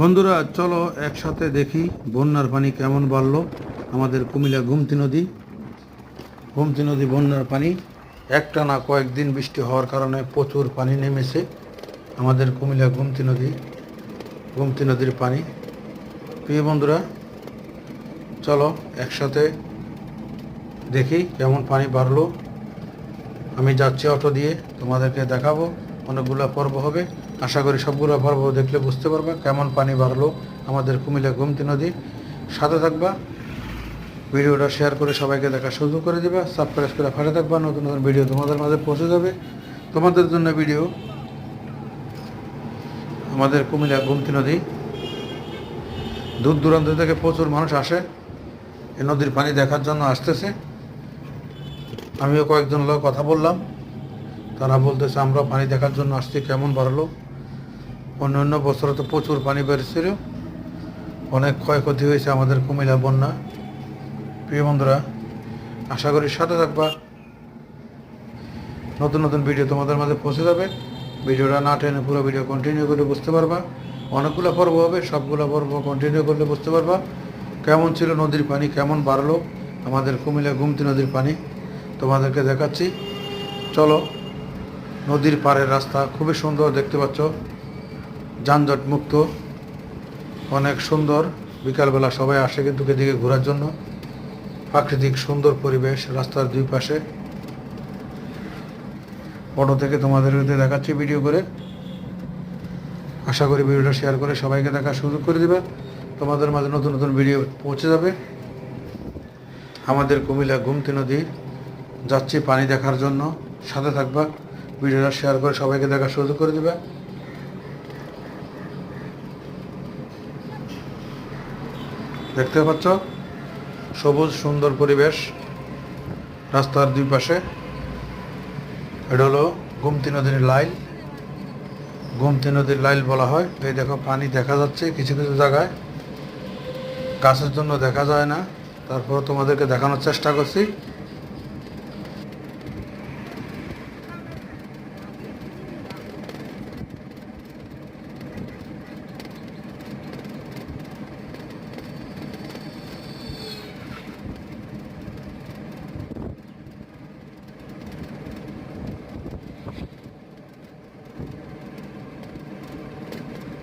বন্ধুরা, চলো একসাথে দেখি বন্যার পানি কেমন বাড়লো আমাদের কুমিল্লা গুমতি নদী। গুমতি নদী বন্যার পানি একটা না কয়েকদিন বৃষ্টি হওয়ার কারণে প্রচুর পানি নেমেছে আমাদের কুমিল্লা গুমতি নদী, গুমতি নদীর পানি। প্রিয় বন্ধুরা, চলো একসাথে দেখি কেমন পানি বাড়লো। আমি যাচ্ছি অটো দিয়ে, তোমাদেরকে দেখাবো। অনেকগুলো পর্ব হবে। আশা করি সবগুলো পর্ব দেখলে বুঝতে পারবা কেমন পানি বাড়লো আমাদের কুমিল্লা গুমতি নদী। সাথে থাকবা, ভিডিওটা শেয়ার করে সবাইকে দেখা সুযোগ করে দেবা সাবস্ক্রাইব করে ফাটে থাকবা, নতুন নতুন ভিডিও তোমাদের মাঝে পৌঁছে যাবে। তোমাদের জন্য ভিডিও আমাদের কুমিল্লা গুমতি নদী। দূর দূরান্ত থেকে প্রচুর মানুষ আসে, এই নদীর পানি দেখার জন্য আসতেছে। আমিও কয়েকজন লোক কথা বললাম। তারা বলতেছে, আমরা পানি দেখার জন্য আসছি, কেমন বাড়লো? অন্য অন্য বছরে তো প্রচুর পানি বেড়েছিল। অনেক ক্ষয়ক্ষতি হয়েছে আমাদের কুমিল্লা বন্যা। প্রিয় বন্ধুরা, আশা করি সাথে থাকবা। নতুন নতুন ভিডিও তোমাদের মাঝে পৌঁছে যাবে। ভিডিওটা না টেনে পুরো ভিডিও কন্টিনিউ করলে বুঝতে পারবা। অনেকগুলো পর্ব হবে, সবগুলো পর্ব কন্টিনিউ করলে বুঝতে পারবা। কেমন ছিল নদীর পানি, কেমন বাড়লো আমাদের কুমিল্লা গুমতি নদীর পানি? তোমাদেরকে দেখাচ্ছি। চলো নদীর পাড়ের রাস্তা খুবই সুন্দর দেখতে পাচ্ছ। যানজট মুক্ত, অনেক সুন্দর। বিকালবেলা সবাই আসে কিন্তু এদিকে ঘোরার জন্য। প্রাকৃতিক সুন্দর পরিবেশ রাস্তার দুই পাশে। অটো থেকে তোমাদের দেখাচ্ছি ভিডিও করে। আশা করি ভিডিওটা শেয়ার করে সবাইকে দেখার সুযোগ করে দিবে। তোমাদের মাঝে নতুন নতুন ভিডিও পৌঁছে যাবে। আমাদের কুমিল্লা গুমতি নদী, যাচ্ছি পানি দেখার জন্য। সাথে থাকবা। ভিডিওটা শেয়ার করে সবাইকে দেখার সুযোগ করে দিবে। দেখতে পাচ্ছ? সবুজ, সুন্দর পরিবেশ রাস্তার দুই পাশে। এটা হলো গুমতি নদীর লাইল। গুমতি নদীর লাইল বলা হয়। এই দেখো, পানি দেখা যাচ্ছে কিছু কিছু জায়গায়। গাছের জন্য দেখা যায় না। তারপর তোমাদেরকে দেখানোর চেষ্টা করছি।